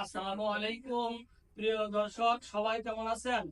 আসসালামু আলাইকুম, প্রিয় দর্শক, সবাই কেমন আছেন?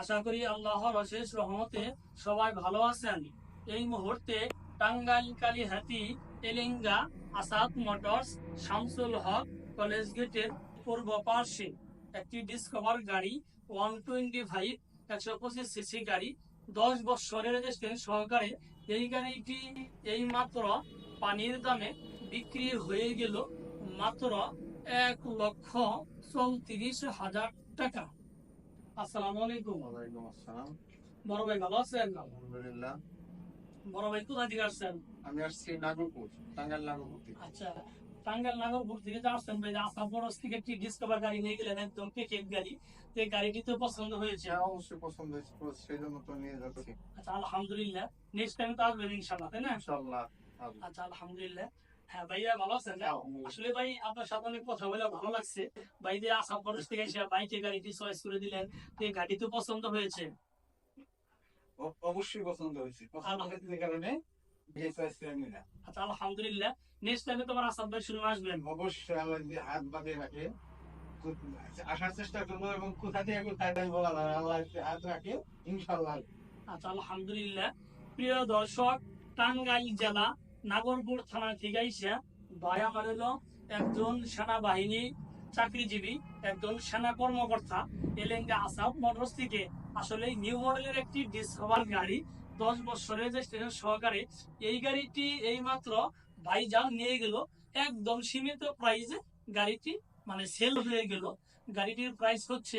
আশা করি আল্লাহর অশেষ রহমতে সবাই ভালো আছেন। এই মুহূর্তে টাঙ্গাইল আসাদ মোটরস, শামসুল হক কলেজ গেটের পূর্ব পার্শ্বে একটি ডিসকভার গাড়ি, ওয়ান টোয়েন্টি ফাইভ একশো পঁচিশ সিসি গাড়ি, দশ বছরের সহকারে এই গাড়িটি এই মাত্র পানির দামে বিক্রি হয়ে গেল মাত্র এক লক্ষ চৌত্রিশ হাজার টাকা। আসসালামু আলাইকুম। ওয়ালাইকুম আসসালাম। বড় ভাই ভালো আছেন? আলহামদুলিল্লাহ। বড় ভাই কোথা থেকে আসছেন? আমি আসছি নাগরপুর টাঙ্গাইল নাগরপুর থেকে। আচ্ছা টাঙ্গাইল নাগরপুর থেকে যে আসছেন ভাই থেকে একটি ডিসকভার গাড়ি নিয়ে গেলেন একদম পেকেট গাড়ি। এই গাড়িটি তো পছন্দ হয়েছে। হ্যাঁ অবশ্যই পছন্দ হয়েছে সেই জন্য তো নিয়ে যাচ্ছি। আচ্ছা আলহামদুলিল্লাহ। নেক্সট টাইম তো আসবেন ইনশাল্লাহ তাই না? আচ্ছা আলহামদুলিল্লাহ। হ্যাঁ ভাইয়া ভালো আছেন আসলে ভাই আপনার সাথে অনেক কথা বলে ভালো লাগছে। ভাই যে আসাম প্রদেশ থেকে এসে বাইকে গাড়িটি চয়েস করে দিলেন তো এই গাড়ি তো পছন্দ হয়েছে? অবশ্যই পছন্দ হয়েছে। পছন্দ হয়েছে কারণে এই চয়েস করে নিলাম। আচ্ছা আলহামদুলিল্লাহ। নেক্সট টাইমে তোমার আসাদ ভাই শুনে আসবেন অবশ্যই আমার হাত বাঁধে রাখে আসার চেষ্টা করব এবং কোথা থেকে কোথায় যাই বলা যায় আল্লাহ হাত রাখে ইনশাল্লাহ আচ্ছা আলহামদুলিল্লাহ। প্রিয় দর্শক টাঙ্গাইল জেলা নাগরপুর থানা থেকে আইসা, ভাই আমার একজন সেনাবাহিনী চাকরিজীবী, একজন সেনা কর্মকর্তা, এলেঙ্গা আসাম মোটরস থেকে। আসলে নিউ মডেলের একটি ডিসকভার গাড়ি, দশ বছরের যে স্টেশন সহকারে, এই গাড়িটি এই মাত্র ভাইজান নিয়ে গেল, একদম সীমিত প্রাইসে গাড়িটি মানে সেল হয়ে গেল। গাড়িটির প্রাইস হচ্ছে